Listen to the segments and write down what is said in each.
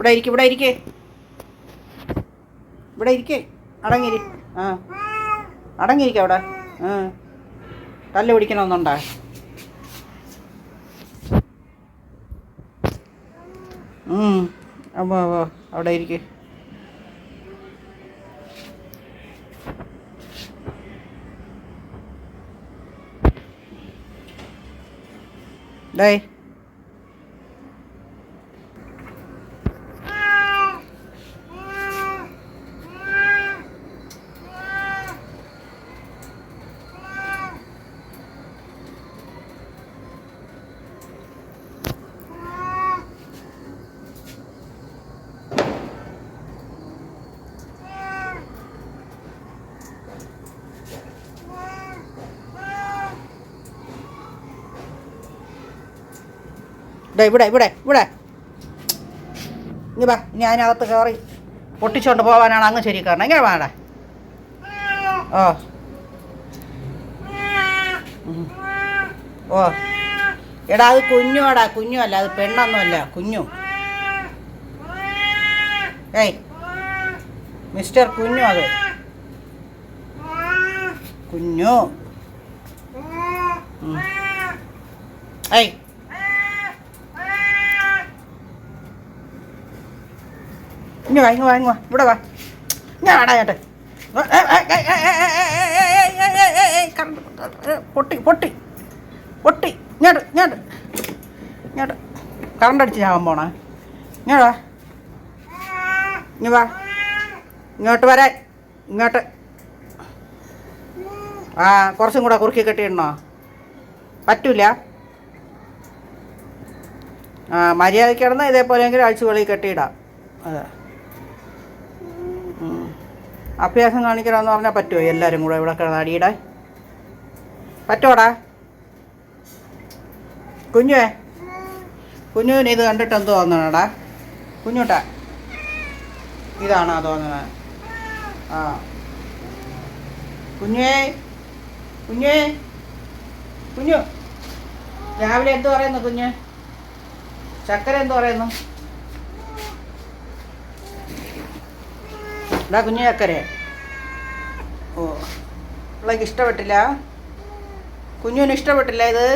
ഇവിടെ ഇരിക്കും ഇവിടെ ഇരിക്കേ ഇവിടെ ഇരിക്കേ അടങ്ങിരി. ആ. അടങ്ങിയിരിക്കാം അവിടെ. ആ. തല്ല് പിടിക്കണമെന്നുണ്ടോ? ഉം. അപ്പോ അപ്പോ അവിടെ ഇരിക്കേ ഡേ ഇവിടെ ഇവിടെ ഇവിടെ. ഇനി വാ ഇനി കയറി പൊട്ടിച്ചോണ്ട് പോകാനാണ് അങ്ങ് ശരി കാരണം. ഇങ്ങനെ വേണ്ട ഓ. ഓ. എടാ അത് കുഞ്ഞുവാടാ കുഞ്ഞു അല്ല അത് പെണ്ണൊന്നുമല്ല കുഞ്ഞു. ഏയ്. മിസ്റ്റർ കുഞ്ഞു അത്. കുഞ്ഞു. ഏയ്. ഇങ്ങ് വാ ഇങ്ങ് വാ ഇങ്ങ് വാ ഇവിടെ വാ ഞാൻ ആടാ ചേട്ടെ പൊട്ടി പൊട്ടി പൊട്ടി ഇങ്ങോട്ട് ഇങ്ങോട്ട് ഇങ്ങോട്ട് കറണ്ട് അടിച്ച് ഞാൻ പോണേ ഇങ്ങോട്ട് വാ വാ ഇങ്ങോട്ട് വരാൻ ഇങ്ങോട്ട് ആ കുറച്ചും കൂടെ കുറുക്കി കെട്ടിയിടണോ പറ്റൂല ആ മര്യാദയ്ക്ക് കിടന്ന് ഇതേപോലെയെങ്കിലും അഴിച്ചു വെളിയിൽ കെട്ടിയിടാം അതെ. അഭ്യാസം കാണിക്കണമെന്ന് പറഞ്ഞാൽ പറ്റുമോ? എല്ലാവരും കൂടെ ഇവിടെ കിടന്ന് പറ്റോടാ. കുഞ്ഞേ കുഞ്ഞുവിന് ഇത് കണ്ടിട്ട് എന്ത് തോന്നണടാ? കുഞ്ഞുട്ടാ. ഇതാണോ തോന്നണത് ആ. കുഞ്ഞേ കുഞ്ഞേ കുഞ്ഞു. രാവിലെ എന്ത് പറയുന്നു കുഞ്ഞ്? ചക്കര എന്ത് പറയുന്നു? ഇതാ കുഞ്ഞു ചക്കരെ ഓ പിള്ളേക്ക് ഇഷ്ടപ്പെട്ടില്ല? കുഞ്ഞുവിന് ഇഷ്ടപ്പെട്ടില്ല ഇത്?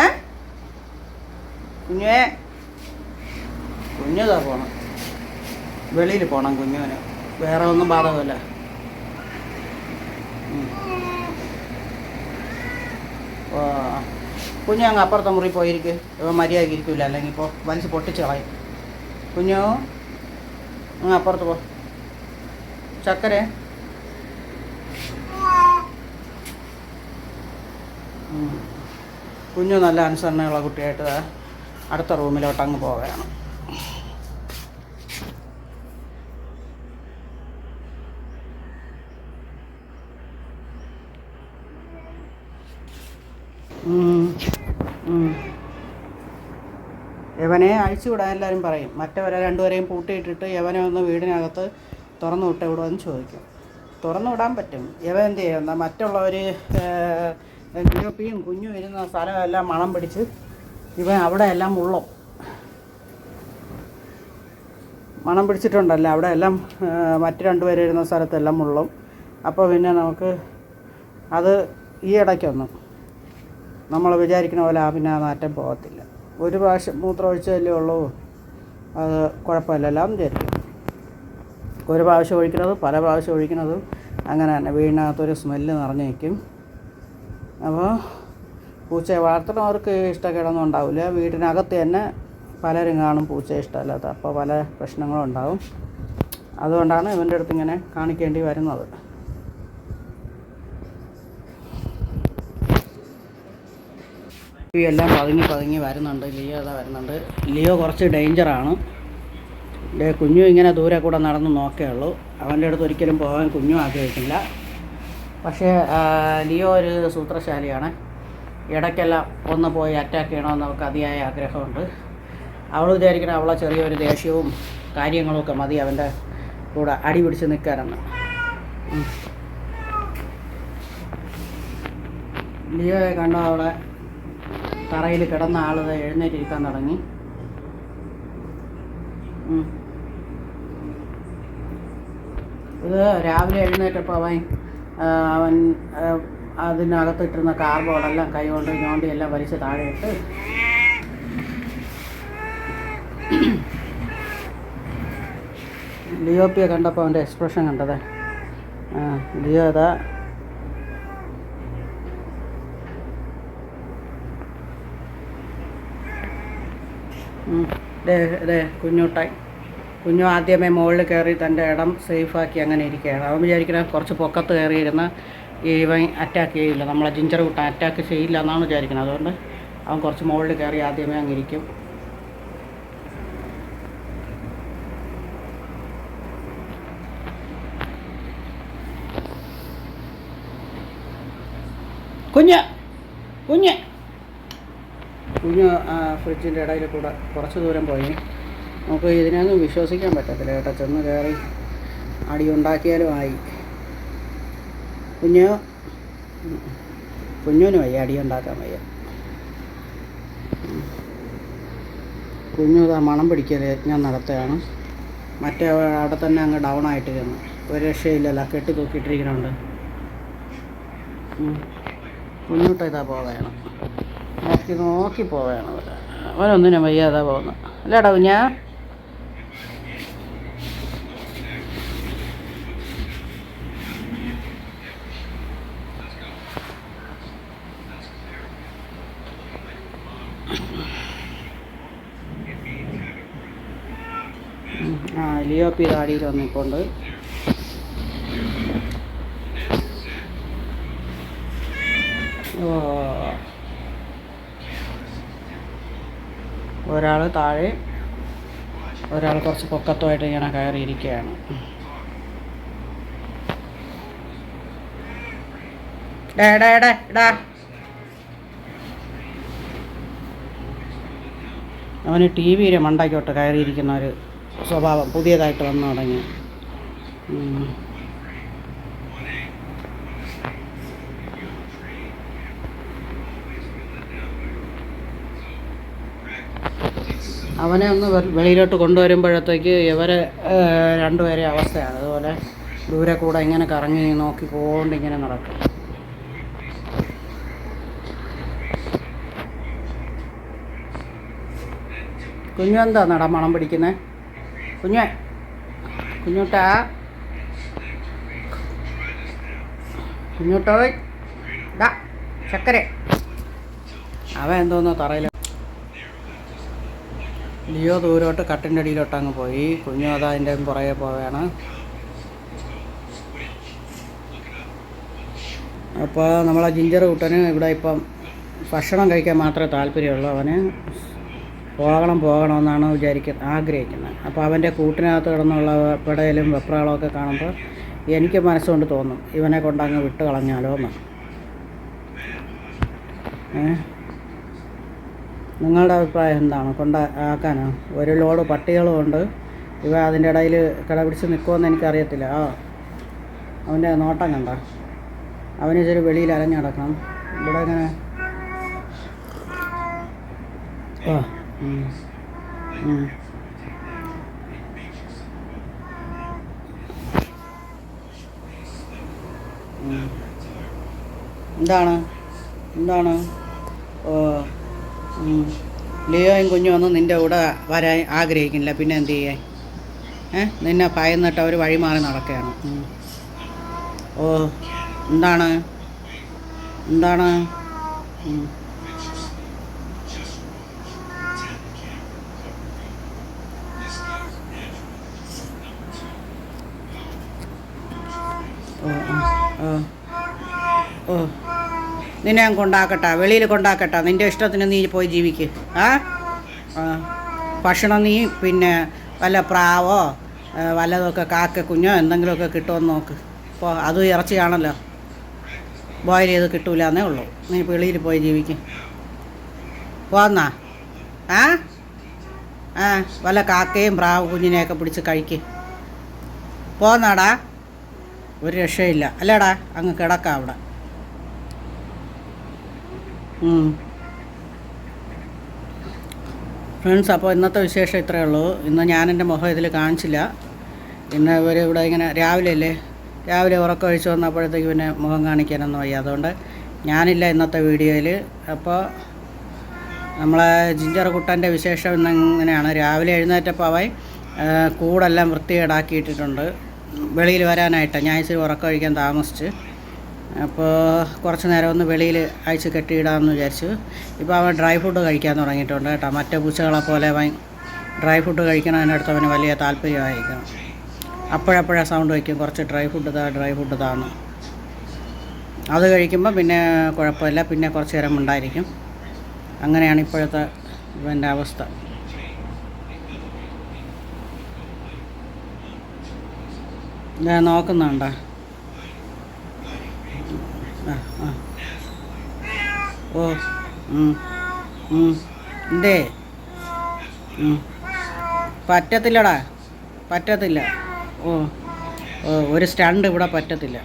ഏ? കുഞ്ഞുവേ കുഞ്ഞുതാ പോണം. വെളിയിൽ പോണം കുഞ്ഞുവിന്. വേറെ ഒന്നും ബാധകമല്ല. ഓ കുഞ്ഞു അങ്ങ് അപ്പുറത്തെ മുറി പോയിരിക്കും. ഇപ്പം മര്യാദയ്ക്ക് ഇരിക്കില്ല അല്ലെങ്കിൽ ഇപ്പോൾ വലിച്ച് പൊട്ടിച്ച് കളയും. കുഞ്ഞു അങ്ങ് അപ്പുറത്ത് പോ. ചക്കര. കുഞ്ഞു നല്ല അനുസരണയുള്ള കുട്ടിയായിട്ട് അടുത്ത റൂമിലോട്ട് അങ്ങ് പോവുകയാണ്. യവനെ അഴിച്ചുവിടാൻ എല്ലാവരും പറയും മറ്റവരെ രണ്ടുപേരെയും പൂട്ടിയിട്ടിട്ട് യവനെ ഒന്ന് വീടിനകത്ത് തുറന്നു വിട്ട് വിടുമെന്ന് ചോദിക്കും. തുറന്നു വിടാൻ പറ്റും. ഇവ എന്ത് ചെയ്യുന്ന മറ്റുള്ളവർ ഗ്രൂപ്പിയും കുഞ്ഞും ഇരുന്ന സ്ഥലമെല്ലാം മണം പിടിച്ച് ഇവൻ അവിടെ എല്ലാം മുള്ളും മണം പിടിച്ചിട്ടുണ്ടല്ലോ? അവിടെ എല്ലാം മറ്റു രണ്ടുപേർ ഇരുന്ന സ്ഥലത്തെല്ലാം മുള്ളും അപ്പോൾ പിന്നെ നമുക്ക് അത് ഈ ഇടയ്ക്കൊന്നും നമ്മൾ വിചാരിക്കുന്ന പോലെ ആ പിന്നെ ആ നാറ്റം പോകത്തില്ല. ഒരു പ്രാവശ്യം മൂത്രം ഒഴിച്ചതല്ലേ ഉള്ളൂ. അത് കുഴപ്പമില്ലല്ലോ എന്ന് വിചാരിക്കും. ഒരു പ്രാവശ്യം ഒഴിക്കുന്നത് പല പ്രാവശ്യം ഒഴിക്കുന്നതും അങ്ങനെ തന്നെ. വീടിനകത്തൊരു സ്മെല്ല് നിറഞ്ഞു അപ്പോൾ പൂച്ചയെ വളർത്തുന്നവർക്ക് ഇഷ്ടക്കേടൊന്നും ഉണ്ടാവില്ല വീടിനകത്ത് തന്നെ പലരും കാണും പൂച്ച ഇഷ്ടമല്ലാത്ത. അപ്പോൾ പല പ്രശ്നങ്ങളും ഉണ്ടാവും. അതുകൊണ്ടാണ് ഇവന്റെ അടുത്ത് ഇങ്ങനെ കാണിക്കേണ്ടി വരുന്നത്. എല്ലാം പതുങ്ങി പതുങ്ങി വരുന്നുണ്ട്. ലിയോ അതാ വരുന്നുണ്ട്. ലിയോ കുറച്ച് ഡേഞ്ചറാണ്. കുഞ്ഞു ഇങ്ങനെ ദൂരെ കൂടെ നടന്ന് നോക്കേ ഉള്ളൂ. അവന്റെ അടുത്ത് ഒരിക്കലും പോകാൻ കുഞ്ഞു ആഗ്രഹിക്കില്ല. പക്ഷേ ലിയോ ഒരു സൂത്രശാലിയാണ്. ഇടയ്ക്കെല്ലാം ഒന്ന് പോയി അറ്റാക്ക് ചെയ്യണമെന്ന് അവൾക്ക് അതിയായ ആഗ്രഹമുണ്ട്. അവൾ വിചാരിക്കണം അവളെ ചെറിയൊരു ദേഷ്യവും കാര്യങ്ങളുമൊക്കെ മതി അവന്റെ കൂടെ അടി പിടിച്ച് നിൽക്കാനെന്ന്. ഉം. ലിയോയെ കണ്ട അവളെ തറയിൽ കിടന്ന ആൾ എഴുന്നേറ്റിരിക്കാൻ തുടങ്ങി. ഇത് രാവിലെ എഴുന്നേറ്റപ്പോൾ അവൻ അവൻ അതിനകത്തിട്ടിരുന്ന കാർബോർഡെല്ലാം കൈ കൊണ്ട് ഞോണ്ടി എല്ലാം വലിച്ച് താഴെ ഇട്ട് ലിയോപ്പിയെ കണ്ടപ്പോൾ അവന്റെ എക്സ്പ്രഷൻ കണ്ടത്. ലിയോ അതാ ദേ ദേ കുഞ്ഞുട്ടായി. കുഞ്ഞു ആദ്യമേ മുകളിൽ കയറി തന്റെ ഇടം സേഫാക്കി അങ്ങനെ ഇരിക്കുകയാണ്. അവൻ വിചാരിക്കുന്ന കുറച്ച് പൊക്കത്ത് കയറിയിരുന്ന് ഇവൻ അറ്റാക്ക് ചെയ്യില്ല. നമ്മളെ ജിഞ്ചർ കൂട്ടാൻ അറ്റാക്ക് ചെയ്യില്ല എന്നാണ് വിചാരിക്കുന്നത്. അതുകൊണ്ട് അവൻ കുറച്ച് മുകളിൽ കയറി ആദ്യമേ അങ്ങ് ഇരിക്കും. കുഞ്ഞ് കുഞ്ഞ്. കുഞ്ഞ് ഫ്രിഡ്ജിന്റെ ഇടയിൽ കൂടെ കുറച്ച് ദൂരം പോയി. നമുക്ക് ഇതിനൊന്നും വിശ്വസിക്കാൻ പറ്റത്തില്ല കേട്ടോ. ചെന്ന് കയറി അടി ഉണ്ടാക്കിയാലും ആയി. കുഞ്ഞു കുഞ്ഞുവിന് വയ്യ അടി ഉണ്ടാക്കാൻ വയ്യ. കുഞ്ഞു ഇതാ മണം പിടിക്കൽ യജ്ഞം നടത്തുകയാണ്. മറ്റേ അവിടെ തന്നെ അങ്ങ് ഡൗൺ ആയിട്ട് ചെന്ന്. ഒരു രക്ഷയില്ലല്ലോ കെട്ടി തൂക്കിയിട്ടിരിക്കുന്നുണ്ട് മുന്നോട്ട് ഇതാ പോവുകയാണ് നോക്കി നോക്കി പോവുകയാണ്. അവനൊന്നിനും വയ്യാതാ പോകുന്നത്. അല്ലേടാ കുഞ്ഞാ? പി താടിയിൽ വന്നിട്ടുണ്ട്. ഒരാൾ താഴെ ഒരാൾ കുറച്ച് പൊക്കത്തുമായിട്ട് ഇങ്ങനെ കയറിയിരിക്കുകയാണ്. അവന് ടി വിയിലെ മണ്ടയ്ക്കോട്ട് കയറിയിരിക്കുന്ന ഒരു സ്വഭാവം പുതിയതായിട്ട് വന്നു തുടങ്ങി. അവനെ ഒന്ന് വെളിയിലോട്ട് കൊണ്ടുവരുമ്പോഴത്തേക്ക് ഇവരെ രണ്ടുപേരെ അവസ്ഥയാണ്. അതുപോലെ ദൂരെ കൂടെ ഇങ്ങനെ കറങ്ങി നോക്കിക്കൊണ്ട് ഇങ്ങനെ നടക്കും. കുഞ്ഞു എന്താ നട മണം പിടിക്കുന്നത് കുഞ്ഞു കുഞ്ഞുട്ടാ. കുഞ്ഞുട്ടോയ് ഡാ ചക്കര. അവ എന്തോന്നോ തറയിൽ ലിയോ ദൂരോട്ട് കട്ടിന്റെ അടിയിലോട്ട് അങ്ങ് പോയി. കുഞ്ഞു അതാ അതിന്റെ പുറകെ പോവുകയാണ് അപ്പോൾ നമ്മളെ ജിഞ്ചർ കുട്ടന് ഇവിടെ ഇപ്പം ഭക്ഷണം കഴിക്കാൻ മാത്രമേ താല്പര്യമുള്ളൂ അവന്. പോകണം പോകണമെന്നാണ് വിചാരിക്കുന്നത് ആഗ്രഹിക്കുന്നത്. അപ്പോൾ അവന്റെ കൂട്ടിനകത്ത് കിടന്നുള്ള പിടയിലും വെപ്രാളമൊക്കെ കാണുമ്പോൾ എനിക്ക് മനസ്സുകൊണ്ട് തോന്നും ഇവനെ കൊണ്ടങ്ങ് വിട്ട് കളഞ്ഞാലോ എന്ന് നിങ്ങളുടെ അഭിപ്രായം എന്താണ്? കൊണ്ട ആക്കാനോ? ഒരു ലോഡ് പട്ടികളുമുണ്ട് ഇവ അതിന്റെ ഇടയിൽ കിടപിടിച്ച് നിൽക്കുമെന്ന് എനിക്കറിയത്തില്ല. ആ അവന്റെ നോട്ടം കണ്ട. അവന് ചെറിയ വെളിയിൽ കിടക്കണം ഇവിടെ ഇങ്ങനെ ആ. എന്താണ്? എന്താണ്? ഓ. ലിയോയും കുഞ്ഞും ഒന്നും നിന്റെ കൂടെ വരാൻ ആഗ്രഹിക്കുന്നില്ല. പിന്നെ എന്ത് ചെയ്യാൻ? ഏ? നിന്നെ ഭയന്നിട്ട് അവർ വഴി മാറി നടക്കുകയാണ്. ഓ എന്താണ്? എന്താണ് ഉം. ഓ ആ, നിന്നെ ഞാൻ കൊണ്ടാക്കട്ടെ വെളിയിൽ കൊണ്ടാക്കട്ടെ. നിന്റെ ഇഷ്ടത്തിന് നീ പോയി ജീവിക്ക്. ആ. ഭക്ഷണം നീ പിന്നെ വല്ല പ്രാവോ വല്ലതൊക്കെ കാക്ക കുഞ്ഞോ എന്തെങ്കിലുമൊക്കെ കിട്ടുമെന്ന് നോക്ക്. ഇപ്പോൾ അതും ഇറച്ചിയാണല്ലോ. ബോയിൽ ചെയ്ത് കിട്ടൂല എന്നേ ഉള്ളൂ. നീ വെളിയിൽ പോയി ജീവിക്ക്. പോന്നാ? ആ? ആ വല്ല കാക്കയും പ്രാവ് കുഞ്ഞിനെയൊക്കെ പിടിച്ച് കഴിക്ക്. പോന്നാടാ? ഒരു രക്ഷയില്ല. അല്ലേടാ അങ്ങ് കിടക്കാം അവിടെ. ഫ്രണ്ട്സ് അപ്പോൾ ഇന്നത്തെ വിശേഷം ഇത്രയേ ഉള്ളൂ. ഇന്ന് ഞാൻ എന്റെ മുഖം ഇതിൽ കാണിച്ചില്ല. ഇന്ന് ഇവർ ഇവിടെ ഇങ്ങനെ രാവിലെ അല്ലേ? രാവിലെ ഉറക്കം ഒഴിച്ച് വന്നപ്പോഴത്തേക്ക് പിന്നെ മുഖം കാണിക്കാനൊന്നും വയ്യ. അതുകൊണ്ട് ഞാനില്ല ഇന്നത്തെ വീഡിയോയിൽ അപ്പോൾ നമ്മളെ ജിഞ്ചർ കുട്ടന്റെ വിശേഷം ഇന്ന് ഇങ്ങനെയാണ്. രാവിലെ എഴുന്നേറ്റപ്പോൾ അവൻ കൂടെല്ലാം വൃത്തികേടാക്കിയിട്ടിട്ടുണ്ട്. വെളിയിൽ വരാനായിട്ട് ഞാൻ ഇച്ചിരി ഉറക്കം കഴിക്കാൻ താമസിച്ച്. അപ്പോൾ കുറച്ച് നേരം ഒന്ന് വെളിയിൽ അയച്ച് കെട്ടിയിടാമെന്ന് വിചാരിച്ചു. ഇപ്പോൾ അവൻ ഡ്രൈ ഫുഡ് കഴിക്കാൻ തുടങ്ങിയിട്ടുണ്ട് കേട്ടോ. മറ്റേ പൂച്ചകളെ പോലെ ഡ്രൈ ഫുഡ് കഴിക്കണതിനടുത്ത് അവന് വലിയ താല്പര്യമായിരിക്കണം. അപ്പോഴപ്പോഴാ സൗണ്ട് വയ്ക്കും. കുറച്ച് ഡ്രൈ ഫുഡ് താ ഡ്രൈ ഫുഡ് താന്ന്. അത് കഴിക്കുമ്പോൾ പിന്നെ കുഴപ്പമില്ല. പിന്നെ കുറച്ച് നേരം ഉണ്ടായിരിക്കും. അങ്ങനെയാണ് ഇപ്പോഴത്തെ ഇവന്റെ അവസ്ഥ. ഞാൻ നോക്കുന്നുണ്ടോ? ഓ. എന്തേ? പറ്റത്തില്ലടാ പറ്റത്തില്ല. ഓ ഓ ഒരു സ്റ്റണ്ട് ഇവിടെ പറ്റത്തില്ല.